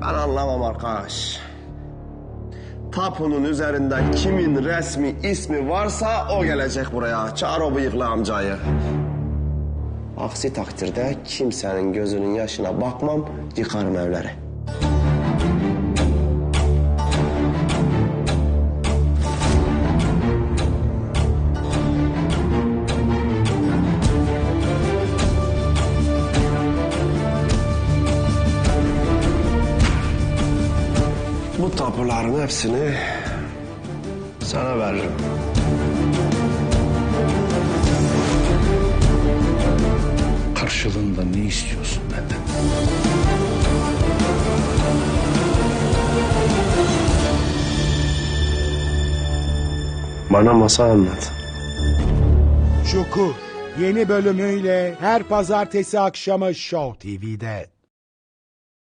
Ben anlamam arkadaş. Tapunun üzerinde kimin resmi ismi varsa o gelecek buraya. Çağır o bıyıklı amcayı. Aksi takdirde kimsenin gözünün yaşına bakmam, yıkarım evleri. Bu tapuların hepsini sana veririm. Karşılığında ne istiyorsun benden? Bana masal anlat. Çukur yeni bölümüyle her pazartesi akşamı Show TV'de.